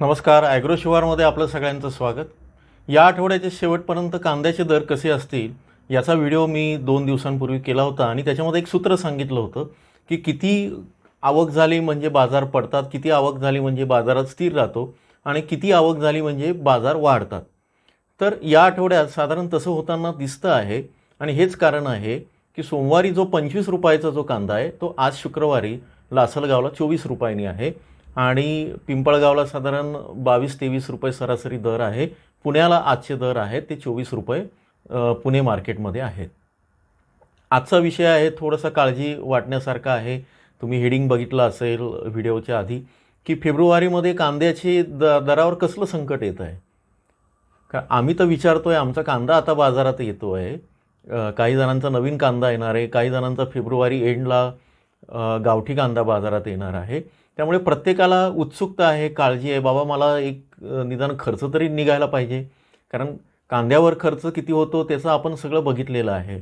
नमस्कार ॲग्रो शिवारमध्ये आपलं सगळ्यांचं स्वागत. या आठवड्याच्या शेवटपर्यंत कांद्याचे दर कसे असतील याचा व्हिडिओ मी दोन दिवसांपूर्वी केला होता आणि त्याच्यामध्ये एक सूत्र सांगितलं होतं की किती आवक झाली म्हणजे बाजार पडतात किती आवक झाली म्हणजे बाजारात स्थिर राहतो आणि किती आवक झाली म्हणजे बाजार वाढतात. तर या आठवड्यात साधारण तसं होताना दिसतं आहे आणि हेच कारण आहे की सोमवारी जो पंचवीस रुपयाचा जो कांदा आहे तो आज शुक्रवारी लासलगावला चोवीस रुपयांनी आहे. आणि पिंपळगावला साधारण बावीस तेवीस रुपये सरासरी दर आहे. पुण्याला आजचे दर आहेत ते चोवीस रुपये पुणे मार्केटमध्ये आहेत. आजचा विषय आहे थोडासा काळजी वाटण्यासारखा आहे. तुम्ही हेडिंग बघितलं असेल व्हिडिओच्या आधी की फेब्रुवारीमध्ये कांद्याची द दरावर कसलं संकट येत आहे? का आम्ही तर विचारतो आहे आमचा कांदा आता बाजारात येतो आहे काही जणांचा नवीन कांदा येणार आहे काही जणांचा फेब्रुवारी एंडला गावठी कांदा बाजारात येणार आहे. त्यामुळे प्रत्येकाला उत्सुकता आहे काळजी आहे. बाबा मला एक निदान खर्च तरी निघायला पाहिजे. कारण कांद्यावर खर्च किती होतो त्याचं आपण सगळं बघितलेलं आहे.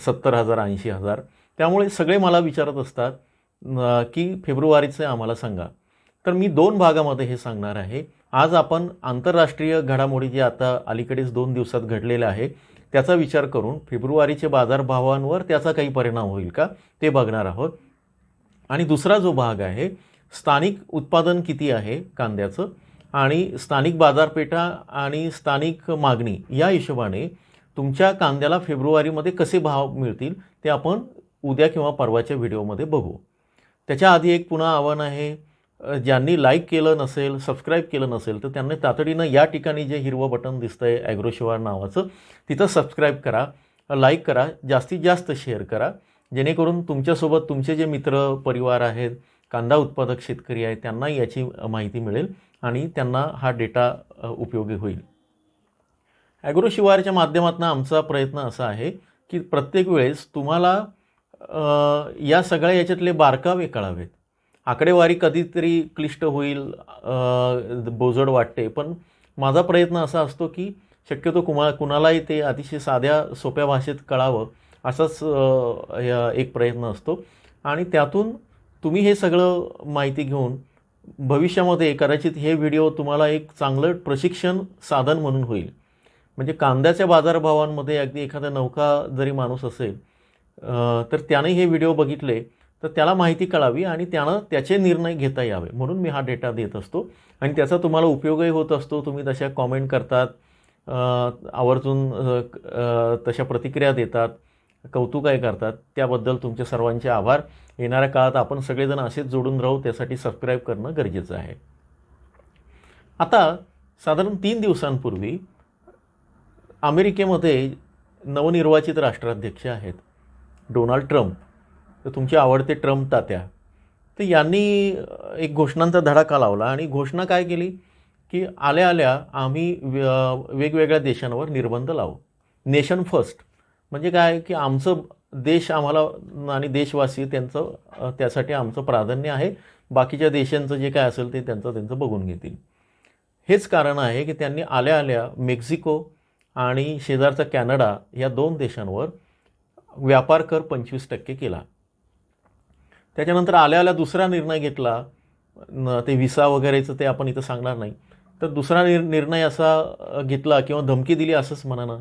सत्तर हजार ऐंशी हजार. त्यामुळे सगळे मला विचारत असतात की फेब्रुवारीचे आम्हाला सांगा. तर मी दोन भागामध्ये हे सांगणार आहे. आज आपण आंतरराष्ट्रीय घडामोडी जे आता अलीकडेच दोन दिवसात घडलेल्या आहे त्याचा विचार करून फेब्रुवारीचे बाजारभावांवर त्याचा काही परिणाम होईल का ते बघणार आहोत. आणि दुसरा जो भाग आहे स्थानिक उत्पादन किती आहे कांद्याचं आणि स्थानिक बाजारपेठा आणि स्थानिक मागणी या हिशोबाने तुमच्या कांद्याला फेब्रुवारीमध्ये कसे भाव मिळतील ते आपण उद्या किंवा परवाच्या व्हिडिओमध्ये बघू. त्याच्या आधी एक पुन्हा आव्हान आहे ज्यांनी लाईक केलं नसेल सबस्क्राईब केलं नसेल तर त्यांनी तातडीनं या ठिकाणी जे हिरवं बटन दिसतं आहे ॲग्रोशिवार नावाचं तिथं सबस्क्राईब करा लाईक करा जास्तीत जास्त शेअर करा. जेणेकरून तुमच्यासोबत तुमचे जे मित्र परिवार आहेत कांदा उत्पादक शेतकरी आहेत त्यांना याची माहिती मिळेल आणि त्यांना हा डेटा उपयोगी होईल. ॲग्रो शिवारच्या माध्यमातून आमचा प्रयत्न असा आहे की प्रत्येक वेळेस तुम्हाला या सगळ्या याच्यातले बारकावे कळावेत. आकडेवारी कधीतरी क्लिष्ट होईल बोजड वाटते पण माझा प्रयत्न असा असतो की शक्यतो कुमा कुणालाही ते अतिशय साध्या सोप्या भाषेत कळावं असाच या- एक प्रयत्न असतो. आणि त्यातून तुम्ही हे सगळं माहिती घेऊन भविष्यामध्ये कदाचित हे व्हिडिओ तुम्हाला एक चांगलं प्रशिक्षण साधन म्हणून होईल. म्हणजे कांद्याच्या बाजारभावांमध्ये अगदी एखादा नौका जरी माणूस असेल तर त्याने हे व्हिडिओ बघितले तर त्याला माहिती कळावी आणि त्यानं त्याचे निर्णय घेता यावे म्हणून मी हा डेटा देत असतो. आणि त्याचा तुम्हाला उपयोगही होत असतो. तुम्ही तशा कॉमेंट करतात आवर्जून तशा प्रतिक्रिया देतात. कौतुकही करतात. त्याबद्दल तुमचे सर्वांचे आभार. येणाऱ्या काळात आपण सगळेजण असेच जोडून राहू त्यासाठी सबस्क्राईब करणं गरजेचं आहे. आता साधारण तीन दिवसांपूर्वी अमेरिकेमध्ये नवनिर्वाचित राष्ट्राध्यक्ष आहेत डोनाल्ड ट्रम्प. तर तुमचे आवडते ट्रम्प तात्या. तर यांनी एक घोषणांचा धडाका लावला आणि घोषणा काय केली? की आल्या आल्या आम्ही वेगवेगळ्या देशांवर निर्बंध लावू. Nation first. म्हणजे काय की आमचं देश आम्हाला आणि देशवासी त्यांचं त्यासाठी आमचं प्राधान्य आहे. बाकीच्या देशांचं जे काय असेल ते त्यांचं त्यांचं बघून घेतील. हेच कारण आहे की त्यांनी आल्या आल्या मेक्सिको आणि शेजारचा कॅनडा या दोन देशांवर व्यापार कर पंचवीस टक्के केला. त्याच्यानंतर आल्या आल्या दुसरा निर्णय घेतला. ते विसा वगैरेचं ते आपण इथं सांगणार नाही. तर दुसरा निर निर्णय असा घेतला किंवा धमकी दिली असंच म्हणा ना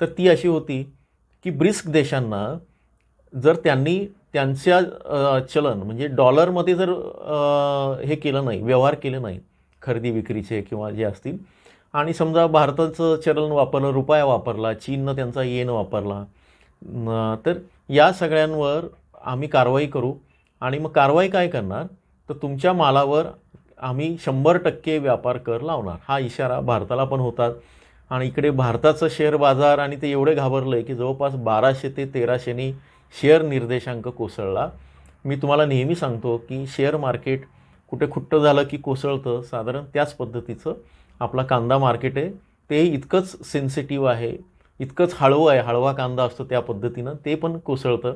तर ती अशी होती की ब्रिस्क देशांना जर त्यांनी त्यांच्या चलन म्हणजे डॉलरमध्ये जर हे केलं नाही व्यवहार केले नाही खरेदी विक्रीचे किंवा जे असतील आणि समजा भारताचं चलन वापरलं रुपया वापरला चीननं त्यांचा येन वापरला तर या सगळ्यांवर आम्ही कारवाई करू. आणि मग कारवाई काय करणार? तर तुमच्या मालावर आम्ही शंभर टक्के व्यापार कर लावणार. हा इशारा भारताला पण होतात आणि इकडे भारताचं शेअर बाजार आणि ते एवढे घाबरलं आहे की जवळपास बाराशे ते तेराशेनी शेअर निर्देशांक कोसळला. मी तुम्हाला नेहमी सांगतो की शेअर मार्केट कुठे खुट्ट झालं की कोसळतं साधारण त्याच पद्धतीचं आपला कांदा मार्केट आहे. ते इतकंच सेन्सिटिव्ह आहे इतकंच हळवं आहे हळवा कांदा असतो त्या पद्धतीनं ते पण कोसळतं.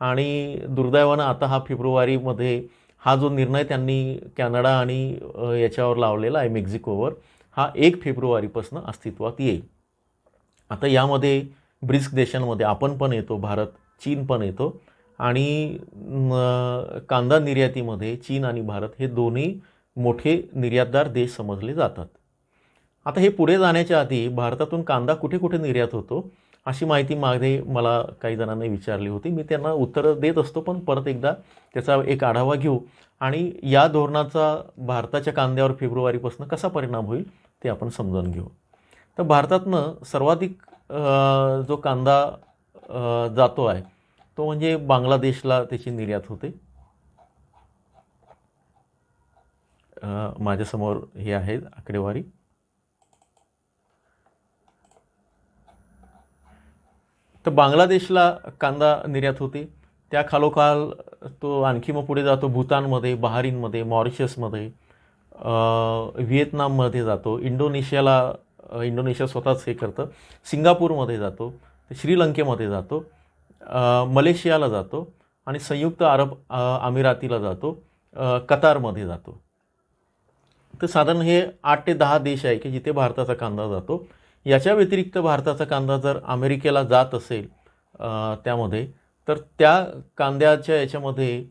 आणि दुर्दैवानं आता हा फेब्रुवारीमध्ये हा जो निर्णय त्यांनी कॅनडा आणि याच्यावर लावलेला आहे मेक्झिकोवर हा एक फेब्रुवारीपासून अस्तित्वात येईल. आता यामध्ये ब्रिस्क देशांमध्ये आपण पण येतो भारत चीन पण येतो आणि कांदा निर्यातीमध्ये चीन आणि भारत हे दोन्ही मोठे निर्यातदार देश समजले जातात. आता हे पुढे जाण्याच्या आधी भारतातून कांदा कुठे कुठे निर्यात होतो? अशी माहिती मागे मला काही जणांनी विचारली होती. मी त्यांना उत्तरं देत असतो पण परत एकदा त्याचा एक आढावा घेऊ. आणि या धोरणाचा भारताच्या कांद्यावर फेब्रुवारीपासून कसा परिणाम होईल ते आपण समजून घेऊ. तर भारतातनं सर्वाधिक जो कांदा जातो आहे तो म्हणजे बांगलादेशला त्याची निर्यात होते. माझ्यासमोर हे आहे आकडेवारी. तर बांगलादेशला कांदा निर्यात होते. त्या खालोखाल तो आणखी मग पुढे जातो भूतानमध्ये बहारीनमध्ये मॉरिशसमध्ये व्हिएतनाममध्ये जातो. इंडोनेशियाला इंडोनेशिया स्वतःच हे करतं. सिंगापूरमध्ये जातो. श्रीलंकेमध्ये जातो. मलेशियाला जातो. आणि संयुक्त अरब अमिरातीला जातो. कतारमध्ये जातो. तर साधारण हे आठ ते दहा देश आहे की जिथे भारताचा कांदा जातो. याच्या व्यतिरिक्त भारताचा कांदा जर अमेरिकेला जात असेल त्यामध्ये तर त्या कांद्याच्या याच्यामध्ये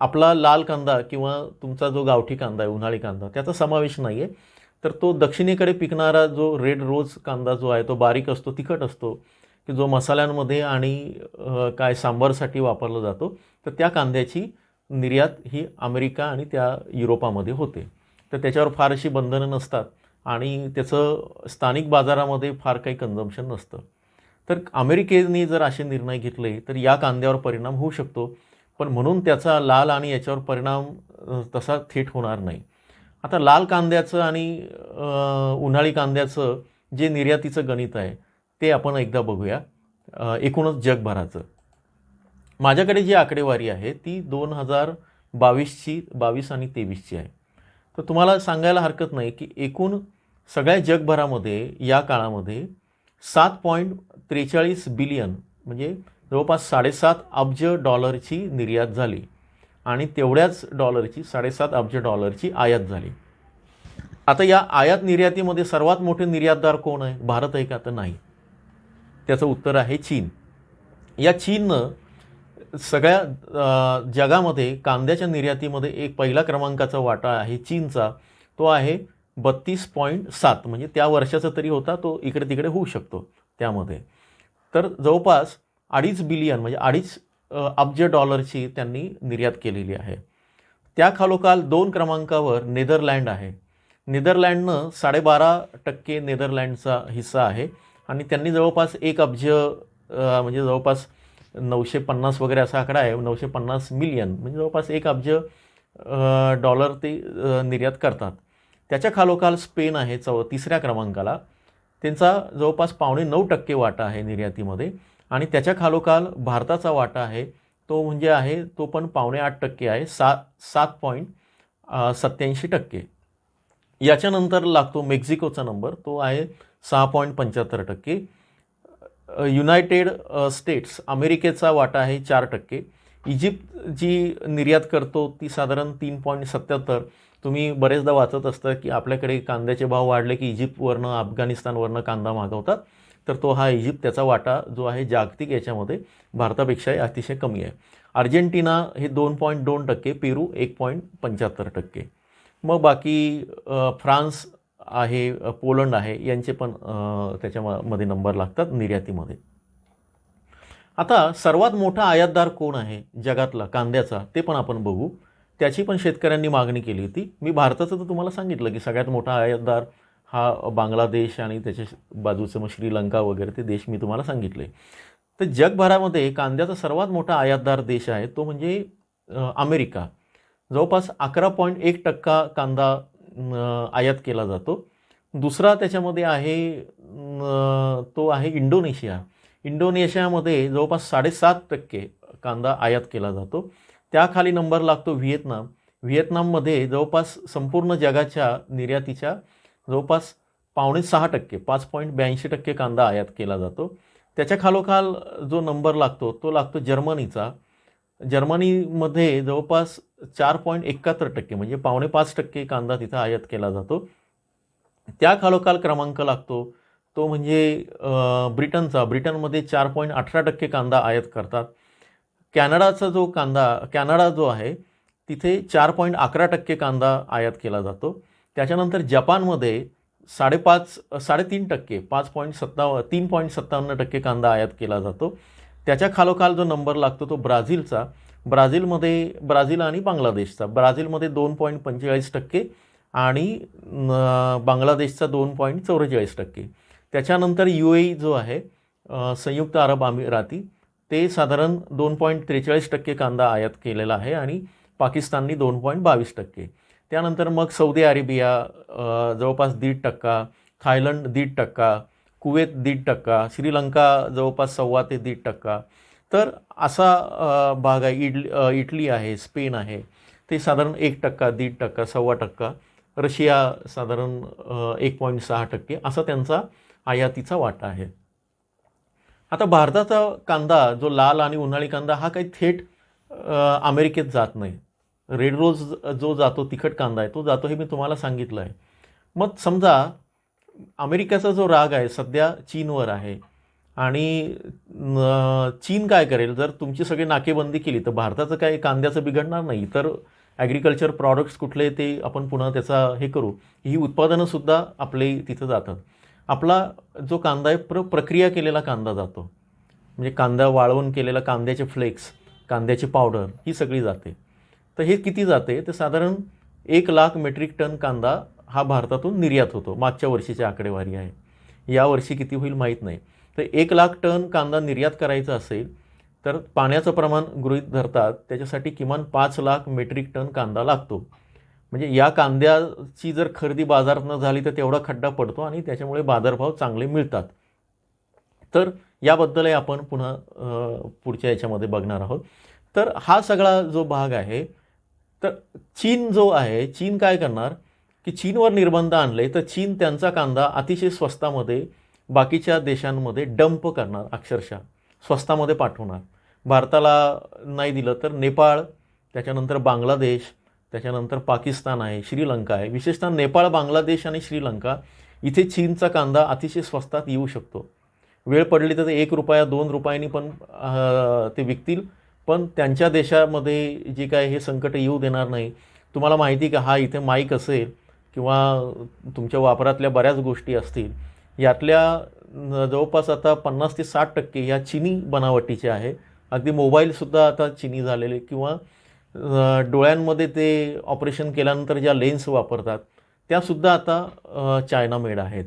आपला लाल कांदा किंवा तुमचा जो गावठी कांदा आहे उन्हाळी कांदा त्याचा समावेश नाही आहे तर तो दक्षिणेकडे पिकणारा जो रेड रोज कांदा जो आहे तो बारीक असतो तिखट असतो की जो मसाल्यांमध्ये आणि काय सांबारसाठी वापरला जातो तर त्या कांद्याची निर्यात ही अमेरिका आणि त्या युरोपामध्ये होते. तर त्याच्यावर फार अशी बंधनं नसतात. आणि त्याचं स्थानिक बाजारामध्ये फार काही कन्झम्पशन नसतं. तर अमेरिकेने जर असे निर्णय घेतले तर या कांद्यावर परिणाम होऊ शकतो. पण म्हणून त्याचा लाल आणि याच्यावर परिणाम तसा थेट होणार नाही. आता लाल कांद्याचं आणि उन्हाळी कांद्याचं जे निर्यातीचं गणित आहे ते आपण एकदा बघूया. एकूणच जगभराचं. माझ्याकडे जी आकडेवारी आहे ती दोन हजार बावीसची बावीस आणि तेवीसची आहे. तर तुम्हाला सांगायला हरकत नाही की एकूण सगळ्या जगभरामध्ये या काळामध्ये सात पॉईंट त्रेचाळीस बिलियन म्हणजे जवळपास साडेसात अब्ज डॉलरची निर्यात झाली आणि तेवढ्याच डॉलरची साडेसात अब्ज डॉलरची आयात झाली. आता या आयात निर्यातीमध्ये सर्वात मोठे निर्यातदार कोण आहे? भारत आहे का? तर नाही. त्याचं उत्तर आहे चीन. या चीननं सगळ्या जगामध्ये कांद्याच्या निर्यातीमध्ये एक पहिला क्रमांकाचा वाटा आहे चीनचा. तो आहे बत्तीस पॉईंट सात. म्हणजे त्या वर्षाचा तरी होता तो इकडे तिकडे होऊ शकतो त्यामध्ये. तर जवळपास अडीच बिलियन म्हणजे अडीच अब्ज डॉलरची त्यांनी निर्यात केलेली आहे. त्या खालोखाल दोन क्रमांकावर नेदरलँड आहे. नेदरलँडनं साडेबारा टक्के नेदरलँडचा हिस्सा आहे आणि त्यांनी जवळपास एक अब्ज म्हणजे जवळपास नऊशे पन्नास वगैरे असा आकडा आहे. नऊशे पन्नास मिलियन म्हणजे जवळपास एक अब्ज डॉलर ते निर्यात करतात. त्याच्या खालोखाल स्पेन आहे चौ तिसऱ्या क्रमांकाला. त्यांचा जवळपास पावणे नऊ टक्के वाटा आहे निर्यातीमध्ये. आणि त्याच्या खालोखाल भारताचा वाटा आहे तो म्हणजे आहे तो पण पावणे आठ टक्के आहे. सात सात पॉईंट सत्याऐंशी टक्के. याच्यानंतर लागतो मेक्झिकोचा नंबर तो आहे सहा पॉईंट पंच्याहत्तर टक्के. युनायटेड स्टेट्स अमेरिकेचा वाटा आहे चार टक्के. इजिप्त जी निर्यात करतो ती साधारण तीन पॉईंट सत्याहत्तर. तुम्ही बरेचदा वाचत असता की आपल्याकडे कांद्याचे भाव वाढले की इजिप्तवरनं अफगाणिस्तानवरनं कांदा मागवतात. तर तो हा इजिप्त त्याचा वाटा जो आहे जागतिक याच्यामध्ये भारतापेक्षाही अतिशय कमी आहे. अर्जेंटिना हे दोन पॉईंट दोन टक्के पेरू एक पॉईंट पंच्याहत्तर टक्के. मग बाकी फ्रान्स आहे पोलंड आहे यांचे पण त्याच्यामध्ये नंबर लागतात निर्यातीमध्ये. आता सर्वात मोठा आयातदार कोण आहे जगातला कांद्याचा ते पण आपण बघू. त्याची पण शेतकऱ्यांनी मागणी केली होती. मी भारताचं तर तुम्हाला सांगितलं की सगळ्यात मोठा आयातदार हा बांगलादेश आणि त्याच्या बाजूचं मग श्रीलंका वगैरे ते देश मी तुम्हाला सांगितले. तर जगभरामध्ये कांद्याचा सर्वात मोठा आयातदार देश आहे तो म्हणजे अमेरिका. जवळपास अकरा पॉईंट एक टक्का कांदा आयात केला जातो. दुसरा त्याच्यामध्ये आहे तो आहे इंडोनेशिया. इंडोनेशियामध्ये जवळपास साडेसात टक्के कांदा आयात केला जातो. त्याखाली नंबर लागतो व्हिएतनाम. व्हिएतनाममध्ये जवळपास संपूर्ण जगाच्या निर्यातीच्या जवळपास पावणे सहा टक्के पाच पॉईंट ब्याऐंशी टक्के कांदा आयात केला जातो. त्याच्या खालोखाल जो नंबर लागतो तो लागतो जर्मनीचा. जर्मनीमध्ये जवळपास चार पॉईंट एकाहत्तर टक्के म्हणजे पावणे पाच टक्के कांदा तिथं आयात केला जातो. त्या खालोखाल क्रमांक लागतो. तो म्हणजे ब्रिटनचा. ब्रिटनमध्ये चार पॉईंट अठरा टक्के कांदा आयात करतात. कॅनडाचा जो कांदा कॅनडा जो आहे तिथे चार पॉईंट अकरा टक्के कांदा आयात केला जातो. त्याच्यानंतर जपानमध्ये साडेपाच साडेतीन टक्के पाच पॉईंट सत्ताव तीन पॉईंट सत्तावन्न टक्के कांदा आयात केला जातो. त्याच्या खालोखाल जो नंबर लागतो तो ब्राझीलचा ब्राझीलमध्ये ब्राझील आणि बांगलादेशचा. ब्राझीलमध्ये दोन पॉईंट पंचेचाळीस टक्के आणि बांगलादेशचा दोन पॉईंट चौवेचाळीस टक्के. त्याच्यानंतर यू ए जो आहे संयुक्त अरब अमिराती ते साधारण दोन पॉईंट त्रेचाळीस टक्के कांदा आयात केलेला आहे आणि पाकिस्ताननी दोन पॉईंट बावीस टक्के. त्यानंतर मग सौदी अरेबिया जवळपास दीड टक्का थायलंड दीड टक्का कुवेत दीड टक्का श्रीलंका जवळपास सव्वा ते दीड टक्का. तर असा भाग आहे इडली इटली आहे स्पेन आहे. ते साधारण एक टक्का दीड टक्का सव्वा टक्का. रशिया साधारण एक पॉईंट सहा टक्के. असा त्यांचा आयातीचा वाटा आहे. आता भारताचा कांदा जो लाल आणि उन्हाळी कांदा हा काही थेट अमेरिकेत जात नाही. रेड रोज जो जातो तिखट कांदा आहे तो जातो हे मी तुम्हाला सांगितलं आहे. मग समजा अमेरिकेचा जो राग आहे सध्या चीनवर आहे आणि चीन काय करेल? जर तुमची सगळी नाकेबंदी केली तर भारताचं काय कांद्याचं बिघडणार नाही? तर ॲग्रिकल्चर प्रॉडक्ट्स कुठले ते आपण पुन्हा त्याचा हे करू. ही उत्पादनंसुद्धा आपले तिथं जातात. आपला जो कांदा आहे प्र प्रक्रिया केलेला कांदा जातो. म्हणजे कांदा वाळवून केलेला कांद्याचे फ्लेक्स कांद्याची पावडर ही सगळी जाते. तर हे किती जाते? तर साधारण एक लाख मेट्रिक टन कांदा हा भारतातून निर्यात होतो. मागच्या वर्षीची आकडेवारी आहे. यावर्षी किती होईल माहीत नाही. तर एक लाख टन कांदा निर्यात करायचा असेल तर पाण्याचं प्रमाण गृहीत धरतात. त्याच्यासाठी किमान पाच लाख मेट्रिक टन कांदा लागतो. म्हणजे या कांद्याची जर खरेदी बाजारात न झाली तर तेवढा खड्डा पडतो आणि त्याच्यामुळे बाजारभाव चांगले मिळतात. तर याबद्दलही आपण पुन्हा पुढच्या याच्यामध्ये बघणार आहोत. तर हा सगळा जो भाग आहे तर चीन जो आहे चीन काय करणार? की चीनवर निर्बंध आणले तर चीन त्यांचा कांदा अतिशय स्वस्तामध्ये बाकीच्या देशांमध्ये डंप करणार अक्षरशः स्वस्तामध्ये पाठवणार. भारताला नाही दिलं तर नेपाळ त्याच्यानंतर बांगलादेश त्याच्यानंतर पाकिस्तान आहे श्रीलंका आहे. विशेषतः नेपाळ बांगलादेश आणि श्रीलंका इथे चीनचा कांदा अतिशय स्वस्तात येऊ शकतो. वेळ पडली तर ते एक रुपया दोन रुपयांनी पण ते विकतील. पण त्यांच्या देशामध्ये जे काय हे संकट येऊ देणार नाही. तुम्हाला माहिती आहे का हा इथे माईक असेल. किंवा तुमच्या वापरातल्या बऱ्याच गोष्टी असतील यातल्या जवळपास आता पन्नास ते साठ टक्के ह्या चिनी बनावटीच्या आहे. अगदी मोबाईलसुद्धा आता चिनी झालेले किंवा डोळ्यांमध्ये ते ऑपरेशन केल्यानंतर ज्या लेन्स वापरतात त्यासुद्धा आता चायना मेड आहेत.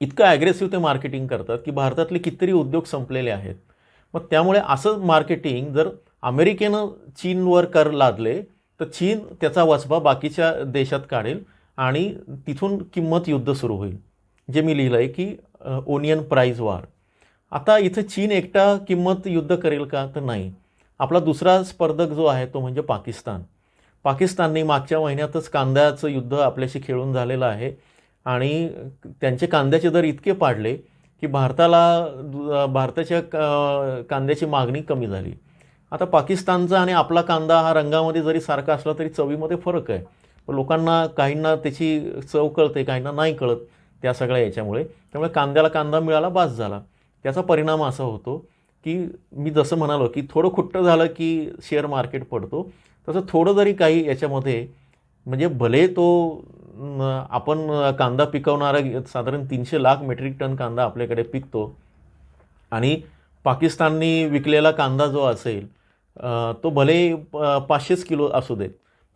इतकं ॲग्रेसिव्ह ते मार्केटिंग करतात की भारतातले कितीतरी उद्योग संपलेले आहेत. मग त्यामुळे असं मार्केटिंग जर अमेरिकेनं चीनवर कर लादले तर चीन त्याचा वचपा बाकीच्या देशात काढेल आणि तिथून किंमत युद्ध सुरू होईल. जे मी लिहिलं आहे की ओनियन प्राईज वार. आता इथं चीन एकटा किंमत युद्ध करेल का? तर नाही. आपला दुसरा स्पर्धक जो आहे तो म्हणजे पाकिस्तान. पाकिस्तानने मागच्या महिन्यातच कांद्याचं युद्ध आपल्याशी खेळून झालेलं आहे आणि त्यांचे कांद्याचे दर इतके पाडले की भारताला भारताच्या का- कांद्याची मागणी कमी झाली. आता पाकिस्तानचा आणि आपला कांदा हा रंगामध्ये जरी सारखा असला तरी चवीमध्ये फरक आहे. पण लोकांना काहींना त्याची चव कळते काहींना नाही कळत त्या सगळ्या याच्यामुळे. त्यामुळे कांद्याला कांदा मिळाला बास झाला. त्याचा परिणाम असा होतो की मी जसं म्हणालो की थोडं खुट्टं झालं की शेअर मार्केट पडतो. तसं थोडं जरी काही याच्यामध्ये म्हणजे भले तो आपण कांदा पिकवणारा साधारण तीनशे लाख मेट्रिक टन कांदा आपल्याकडे पिकतो आणि पाकिस्ताननी विकलेला कांदा जो असेल तो भले प- पाचशेच किलो असू देत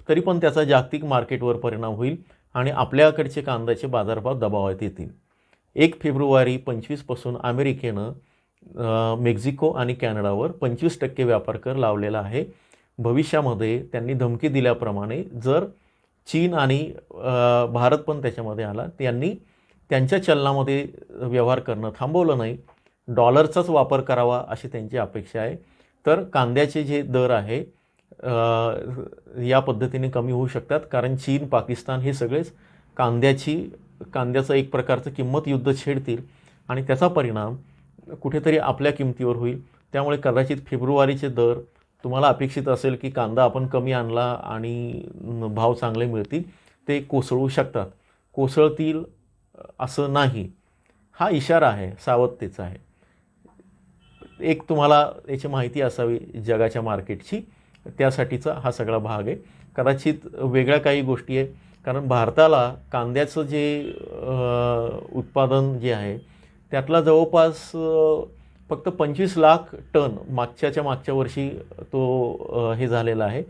तरी पण त्याचा जागतिक मार्केटवर परिणाम होईल आणि आपल्याकडचे कांद्याचे बाजारभाव दबावात येतील. एक फेब्रुवारी पंचवीसपासून अमेरिकेनं मेक्झिको आणि कॅनडावर पंचवीस टक्के व्यापार कर लावलेला आहे. भविष्यामध्ये त्यांनी धमकी दिल्याप्रमाणे जर चीन आणि भारत पण त्याच्यामध्ये आला त्यांनी त्यांच्या चलनामध्ये व्यवहार करणं थांबवलं नाही. डॉलरचाच वापर करावा अशी त्यांची अपेक्षा आहे. तर कांद्याचे जे दर आहे या पद्धतीने कमी होऊ शकतात. कारण चीन पाकिस्तान हे सगळेच कांद्याची कांद्याचं एक प्रकारचं किंमत युद्ध छेडतील आणि त्याचा परिणाम कुठेतरी आपल्या किमतीवर होईल. त्यामुळे कदाचित फेब्रुवारीचे दर तुम्हाला अपेक्षित असेल की कांदा आपण कमी आणला आणि भाव चांगले मिळतील ते कोसळू शकतात. कोसळतील असं नाही. हा इशारा आहे सावधतेचा आहे. एक तुम्हाला याची माहिती असावी जगाच्या मार्केटची. त्यासाठीचा हा सगळा भाग आहे. कदाचित वेगळ्या काही गोष्टी आहे कारण भारताला कांद्याचं जे उत्पादन जे आहे त्यातला जवळपास फक्त पंचवीस लाख टन मागच्याच्या मागच्या वर्षी तो हे झालेला आहे.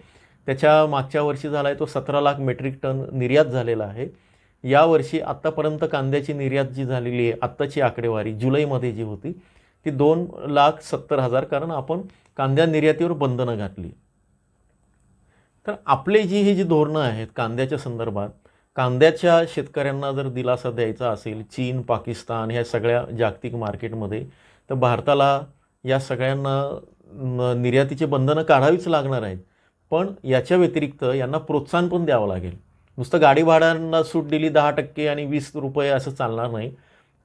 त्याच्या मागच्या वर्षी झाला आहे तो सतरा लाख मेट्रिक टन निर्यात झालेला आहे. यावर्षी आत्तापर्यंत कांद्याची निर्यात जी झालेली आहे आत्ताची आकडेवारी जुलैमध्ये जी होती ती दोन लाख सत्तर हजार कारण आपण कांद्या निर्यातीवर बंधनं घातली. तर आपले जी ही जी धोरणं आहेत कांद्याच्या संदर्भात कांद्याच्या शेतकऱ्यांना जर दिलासा द्यायचा असेल चीन पाकिस्तान ह्या सगळ्या जागतिक मार्केटमध्ये तर भारताला या सगळ्यांना निर्यातीची बंधनं काढावीच लागणार आहेत. पण याच्या व्यतिरिक्त यांना प्रोत्साहन पण द्यावं लागेल. नुसतं गाडी भाड्यांना सूट दिली दहा टक्के आणि वीस रुपये असं चालणार नाही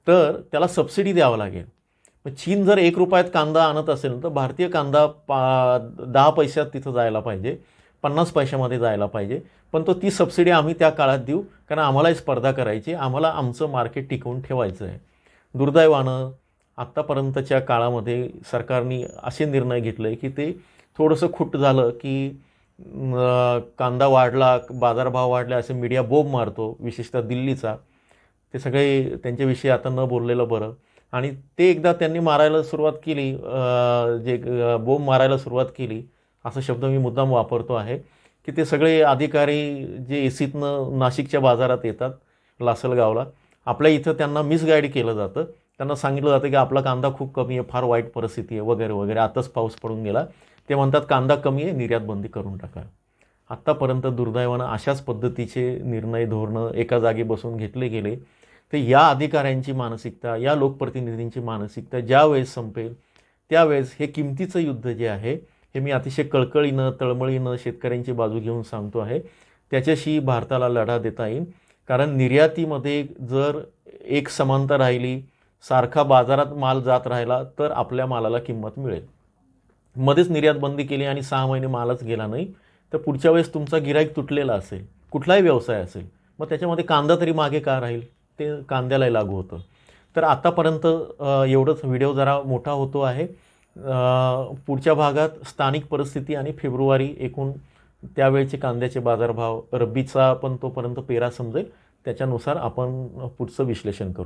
तर त्याला सबसिडी द्यावं लागेल. मग चीन जर एक रुपयात कांदा आणत असेल तर भारतीय कांदा पा दहा पैशात तिथं जायला पाहिजे पन्नास पैशामध्ये जायला पाहिजे. पण तो ती सबसिडी आम्ही त्या काळात देऊ कारण आम्हालाही स्पर्धा करायची आम्हाला आमचं मार्केट टिकवून ठेवायचं आहे. दुर्दैवानं आत्तापर्यंतच्या काळामध्ये सरकारने असे निर्णय घेतले की ते थोडंसं खुट झालं की कांदा वाढला बाजारभाव वाढला असे मीडिया बोब मारतो विशेषतः दिल्लीचा. ते सगळे त्यांच्याविषयी आता न बोललेलं बरं. आणि ते एकदा त्यांनी मारायला सुरुवात केली जे बोंब मारायला सुरुवात केली असा शब्द मी मुद्दाम वापरतो आहे की ते सगळे अधिकारी जे एसीतनं नाशिकच्या बाजारात येतात लासलगावला आपल्या इथं त्यांना मिसगाईड केलं जातं. त्यांना सांगितलं जातं की आपला कांदा खूप कमी आहे फार वाईट परिस्थिती आहे वगैरे वगैरे आताच पाऊस पडून गेला. ते म्हणतात कांदा कमी आहे निर्यात बंदी करून टाका. आत्तापर्यंत दुर्दैवानं अशाच पद्धतीचे निर्णय धोरणं एका जागी बसून घेतले गेले. तर या अधिकाऱ्यांची मानसिकता या लोकप्रतिनिधींची मानसिकता ज्या वेळेस संपेल त्यावेळेस हे किमतीचं युद्ध जे आहे हे मी अतिशय कळकळीनं तळमळीनं शेतकऱ्यांची बाजू घेऊन सांगतो आहे. त्याच्याशी भारताला लढा देता येईल. कारण निर्यातीमध्ये जर एक समानता राहिली सारखा बाजारात माल जात राहिला तर आपल्या मालाला किंमत मिळेल. मध्येच निर्यात बंदी केली आणि सहा महिने मालच गेला नाही तर पुढच्या वेळेस तुमचा गिराईक तुटलेला असेल कुठलाही व्यवसाय असेल मग त्याच्यामध्ये कांदा तरी मागे का राहील? ते कांद्यालाही लागू होतं. तर आतापर्यंत एवढंच. व्हिडिओ जरा मोठा होतो आहे. पुढच्या भागात स्थानिक परिस्थिती आणि फेब्रुवारी एकूण त्यावेळचे कांद्याचे बाजारभाव रब्बीचा पण तोपर्यंत पेरा समजेल. त्याच्यानुसार आपण पुढचं विश्लेषण करू.